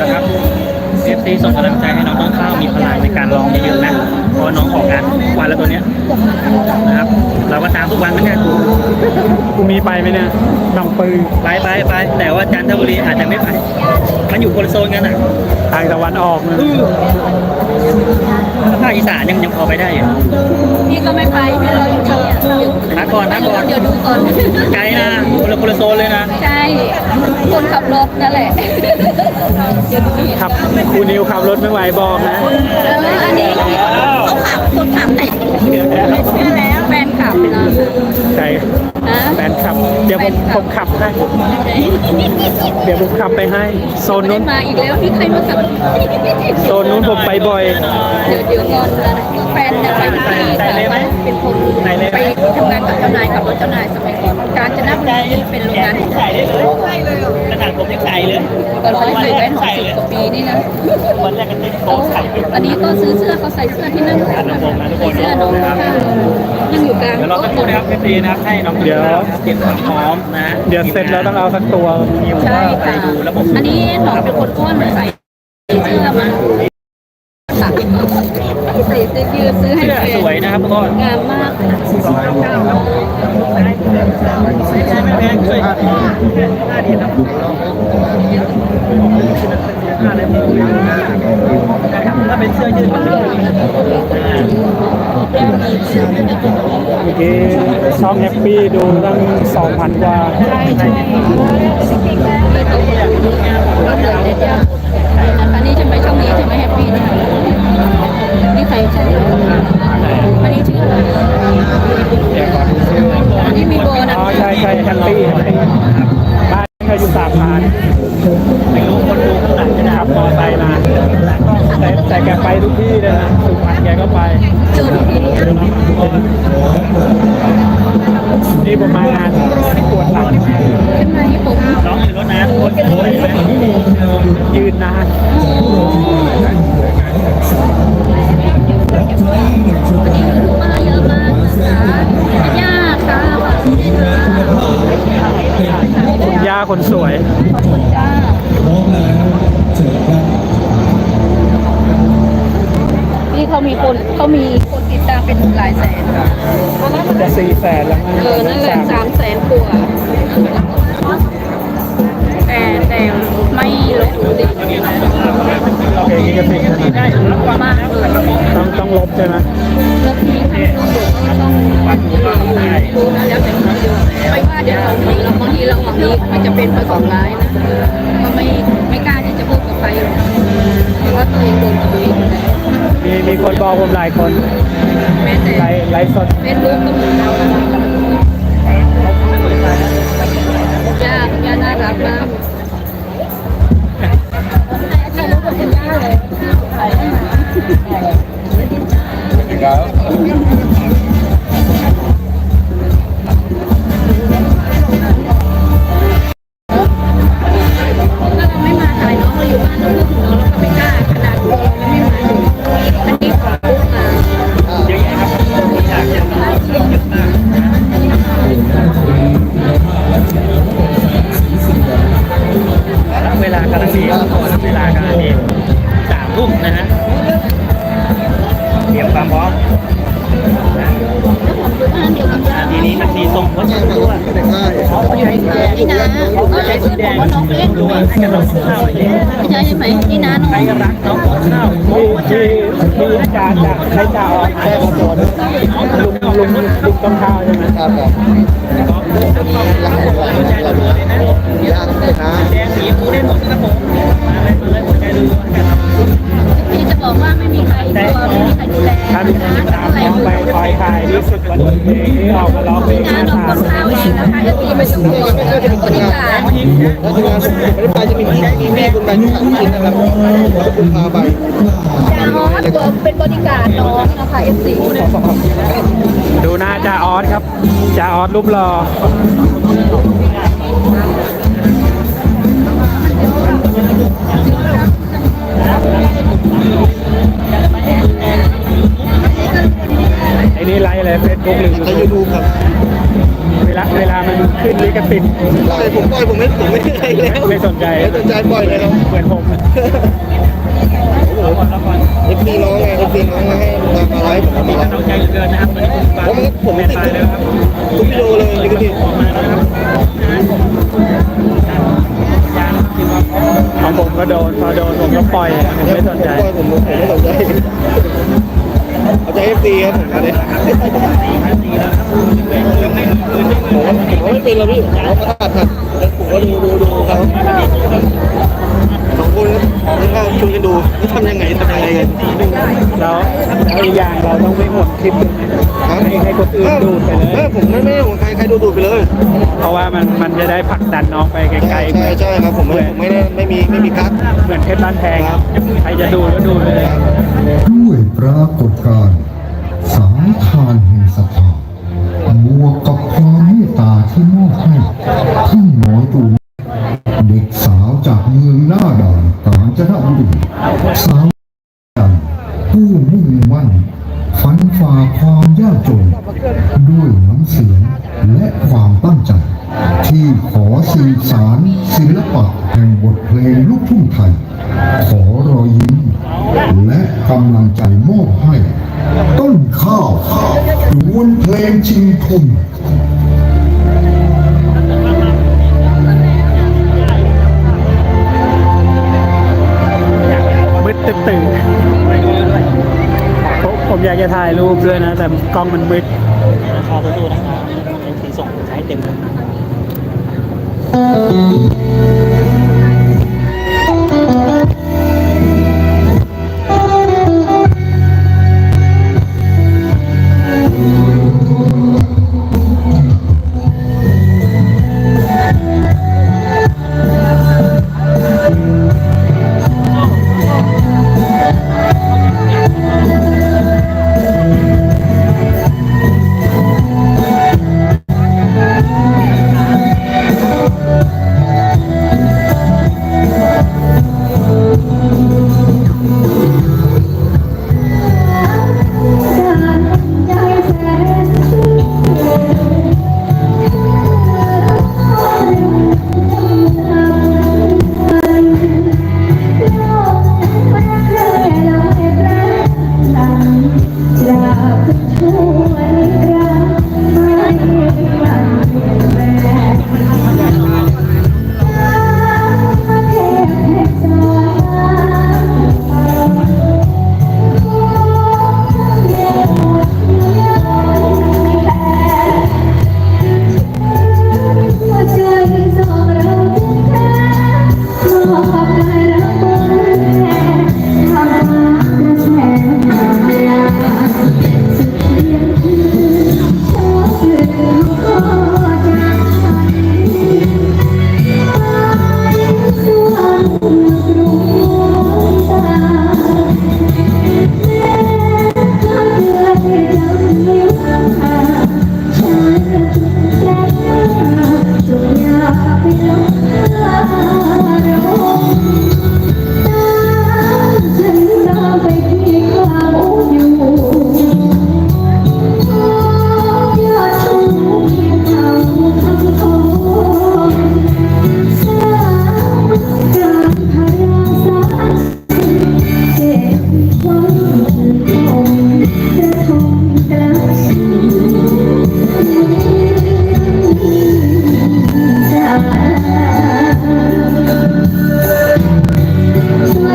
นะครับเอฟซีส่งกำลังใจให้น้องต้นข้าวมีพลังในการร้องเยอะๆนะเพราะว่าน้องออกงานทุกวันแล้วตัวเนี้ยนะครับ เราก็ตามทุกวันเหมือนกันกูมีไปไหมเนี่ยดำปืนไปไปไปแต่ว่าจันทบุรีอาจจะไม่ไปมันอยู่คนละโซนกันอะทางตะวันออกนะ ภาคอีสานยังยังพอไปได้อยู่พี่ก็ไม่ไปพี่รออยู่ที่เนี่ยพักก่อนพักก่อนเดี๋ยวดูก่อนไกลนะคนละคนละโซนเลยนะ ใช่ คนขับรถนั่นแหละเดี๋ยวดูอีกขับครูนิวขับรถไม่ไหวบอกนะ ให้ เดี๋ยวผมขับไปให้ โซนได้นู้น มาอีกแล้วพี่ใครมาขับโซนนู้นผมไปบ่อย เดี๋ยวเดี๋ยวก่อนนะแฟนเนี่ยไปที่สายไปเป็นคนไปทำงานกับเจ้านายขับรถเจ้านายสมัยก่อน การจะนับบุรีเป็นโรงงาน ใส่ได้เลยข นาดผมยังใส่เลยก่อนเขาเคยไว้หอสิบกว่าปีนี่นะวันแรกก็เต้นโต๊ะใส่ไปอันนี้ก็ซื้อเสื้อเขาใส่เสื้อที่นั่นใส่เสื้อน้องยังอยู่กลางเดี๋ยวเราโต๊ะต้องพูดนะครับเอฟซีนะครับให้น้องเดี๋ยวเตรียมความพร้อมนะเดี๋ยวเสร็จแล้วต้องเอาสักตัวนิวใช่ว่าไปค่ะดูระบบอันนี้หนองเป็นคนอ้วนใส่เสื้อมาค่ะใส่เสื้อยืดซื้อให้เสื้อแฟสวยนนะครับพ่องามมากไม่แพงช่วยถ้าเป็นเสื้อยืดมันจะเมื่อกี้ช่องแฮปปี้ดูตั้ง2,000กว่าใช่ใช่ก็เหลือเด็ดยากอันนี้จะไม่ช่องนี้จะไม่แฮปปี้นี่นี่ใครใช่อันนี้ชื่ออะไรอันนี้มีโบนะอ๋อใช่ใช่แฮปปี้บ้านเขาอยู่สามพานไม่รู้คนดูข้างหลังจะขับมอไซค์มาแต่แต่แกไปทุกที่เลยนะสุพรรณแกก็ไปเจอที่นี่นี่ผมมางานปวดหลังขึ้นมาที่ผมน้องอยู่รถน้ำคนโอยยืนนาน นี้มันจะเป็นประสองร้ายนะก็ไม่ไม่กล้าที่จะพูดกับใครหรอกเพราะว่าตัวเองโดนตัวเองมีมีคนบอกผมหลายคนแม้แต่ไลฟ์ไลฟ์สดเฟซบุ๊กก็เหมือนกันย่าคุณย่าน่ารักมากถ่ายรูปกับคุณย่าเลยถ่าย ลากำลังดีเวลากำลังดีสามทุ่มนะฮะเตรียมความพร้อมทีนี้มันมีทรงวัชตัวนี่นะก็เลยพูดบอกว่าน้องเล่นตัวให้กับน้องข้าวเลยใช่ไหมนี่นะน้องใครก็รักน้องข้าวที่ที่ที่อาจารย์จะให้จ่าออกแค่มาตัวนึงลุงลุงลุงต้นข้าวใช่ไหมครับ ครับยากเลยนะแดงสีฟูได้หมดครับผมมาเลยมาเลยหัวใจรัวๆกันพี่จะบอกว่าไม่มีใครกลัวไม่มีใครดูแลท่านนะตามน้องไปคอยถ่ายรู้สึกวันนี้ออกมาร้องเพลงนหน้าน้องทาคนข้าวเองนะคะจะตีไปสุดตัวเป็น คนที่การแล้วที่งานไม่ได้ไปจะมีพี่มีพี่คุณไปที่ขันชิ้นนะครับแล้วคุณพาไปน้องตัวเป็นบริการน้องนะคะเอฟซีดูหน้าจ่าออสครับจ่าออสรูปหล่อไอ้นี่ไลฟ์อะไรเฟซบุ๊กหรือในยูทูบครับ เวลาเวลามันขึ้นลิขสิทธิ์ปล่อยผมปล่อยผมไม่ผมไม่อะไรแล้วไม่สนใจไม่สนใจปล่อยเลยครับเหมือนผมเอฟซีน้องไงเอฟซีน้องมาให้มามาไลฟ์ผมมีมาไลกำลังฟ์ใจเหลือเกินนะครับวันนี้คุณเพราะมันผมติดทุกทุกวิดีโอเลยนี่ก็ที่ออกมาแล้วนะครับยางที่ว่าของผมก็โดนพอโดนผมก็ปล่อยผมไม่สนใจปล่อยผมผมไม่สนใจ เอาใจเอฟซีครับผมมาเลยผมว่าผมว่าไม่เป็นแล้วพี่ผมว่าเขาตัดตัดผมก็ดูดูดูครับ ชวนกันดูนี่ทำยังไงทำยังไงกันแล้วแล้วอีกอย่างเราต้องไม่หมดคลิปให้ให้คนอื่นดูไปเลเออย ผมไม่ไม่ของใครใครดูดูไปเลยเพราะว่ามันมันจะได้ผลักดันน้องไปไกลใช่ๆเหมืใช่อนใช่ครับผมไม่ผมไม่ได้ไม่มีไม่มีคัดเหมือนเพชรบ้านแพงครับ ใครจะดูก็ดูเลย ด้วยปรากฏการณ์สายทานแห่งศรัทธาบวกกับความเมตตาที่มอบให้ที่น้อยตูเด็กสาวจากเมืองหน้าด่านกาญจนบุรีสาวจันผู้มุ่งมั่นฟันฝ่าความยากจน ด้วยน้ำเสียงและความตั้งใจ ที่ขอสื่อสารศิลปะแห่งบทเพลงลูกทุ่งไทย ขอรอยยิ้ม และกำลังใจมอบให้ ต้นข้าวดวนเพลงชิงทุน อยากจะถ่ายรูปด้วยนะ แต่กล้องมันมืดขอตัวดูนะครับเป็นสีส่งใช้เต็มเลย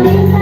Amen.